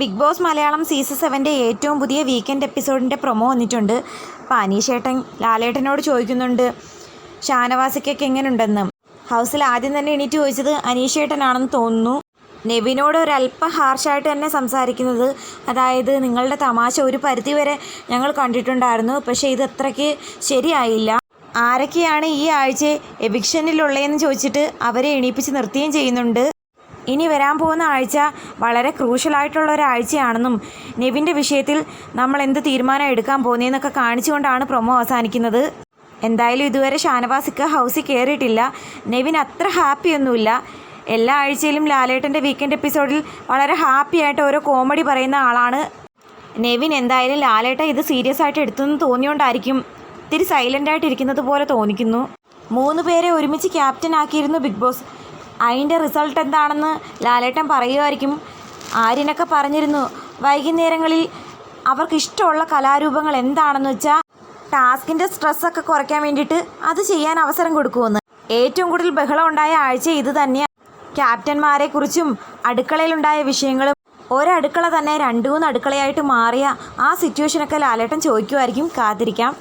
Big boss Malayalam season സെവന്റെ ഏറ്റവും പുതിയ വീക്കെൻഡ് എപ്പിസോഡിന്റെ പ്രൊമോ വന്നിട്ടുണ്ട്. അപ്പോൾ അനീഷേട്ടൻ ലാലേട്ടനോട് ചോദിക്കുന്നുണ്ട് ഷാനവാസിക്കൊക്കെ എങ്ങനെയുണ്ടെന്ന് ഹൗസിൽ ആദ്യം തന്നെ എണീറ്റ് ചോദിച്ചത് അനീഷേട്ടനാണെന്ന് തോന്നുന്നു. നെവിനോട് ഒരല്പം ഹാർഷായിട്ട് തന്നെ സംസാരിക്കുന്നത്. അതായത് നിങ്ങളുടെ തമാശ ഒരു പരിധി വരെ ഞങ്ങൾ കണ്ടിട്ടുണ്ടായിരുന്നു പക്ഷേ ഇത് അത്രയ്ക്ക് ശരിയായില്ല. ആരൊക്കെയാണ് ഈ ആഴ്ച എവിക്ഷനിലുള്ളതെന്ന് ചോദിച്ചിട്ട് അവരെ എണീപ്പിച്ച് നിർത്തുകയും ചെയ്യുന്നുണ്ട്. ഇനി വരാൻ പോകുന്ന ആഴ്ച വളരെ ക്രൂഷ്യലായിട്ടുള്ള ഒരാഴ്ചയാണെന്നും നെവിന്റെ വിഷയത്തിൽ നമ്മൾ എന്ത് തീരുമാനം എടുക്കാൻ പോകുന്നതെന്നൊക്കെ കാണിച്ചുകൊണ്ടാണ് പ്രൊമോ അവസാനിക്കുന്നത്. എന്തായാലും ഇതുവരെ ഷാനവാസിക്ക് ഹൗസിൽ കയറിയിട്ടില്ല. നെവിൻ അത്ര ഹാപ്പിയൊന്നുമില്ല. എല്ലാ ആഴ്ചയിലും ലാലേട്ടന്റെ വീക്കെൻഡ് എപ്പിസോഡിൽ വളരെ ഹാപ്പി ആയിട്ട് ഓരോ കോമഡി പറയുന്ന ആളാണ്. നെവിൻ എന്തായാലും ലാലേട്ട ഇത് സീരിയസ് ആയിട്ട് എടുത്തെന്ന് തോന്നിയോണ്ടായിരിക്കും. ഇത്തിരി സൈലന്റ് ആയിട്ട് ഇരിക്കുന്നത് പോലെ തോന്നിക്കുന്നു. മൂന്ന് പേരെ ഒരുമിച്ച് ക്യാപ്റ്റൻ ആക്കിയിരുന്നു ബിഗ് ബോസ്. അതിന്റെ റിസൾട്ട് എന്താണെന്ന് ലാലേട്ടൻ പറയുമായിരിക്കും ആര്യനൊക്കെ പറഞ്ഞിരുന്നു വൈകുന്നേരങ്ങളിൽ അവർക്കിഷ്ടമുള്ള കലാരൂപങ്ങൾ എന്താണെന്ന് വെച്ചാൽ ടാസ്കിന്റെ സ്ട്രെസ്സൊക്കെ കുറയ്ക്കാൻ വേണ്ടിയിട്ട് അത് ചെയ്യാൻ അവസരം കൊടുക്കുമെന്ന്. ഏറ്റവും കൂടുതൽ ബഹളം ഉണ്ടായ ആഴ്ച ഇത് തന്നെയാണ് ക്യാപ്റ്റന്മാരെ കുറിച്ചും അടുക്കളയിലുണ്ടായ വിഷയങ്ങളും ഒരടുക്കള തന്നെ രണ്ടു മൂന്ന് അടുക്കളയായിട്ട് മാറിയ ആ സിറ്റുവേഷനൊക്കെ ലാലേട്ടൻ ചോദിക്കുമായിരിക്കും കാത്തിരിക്കാം.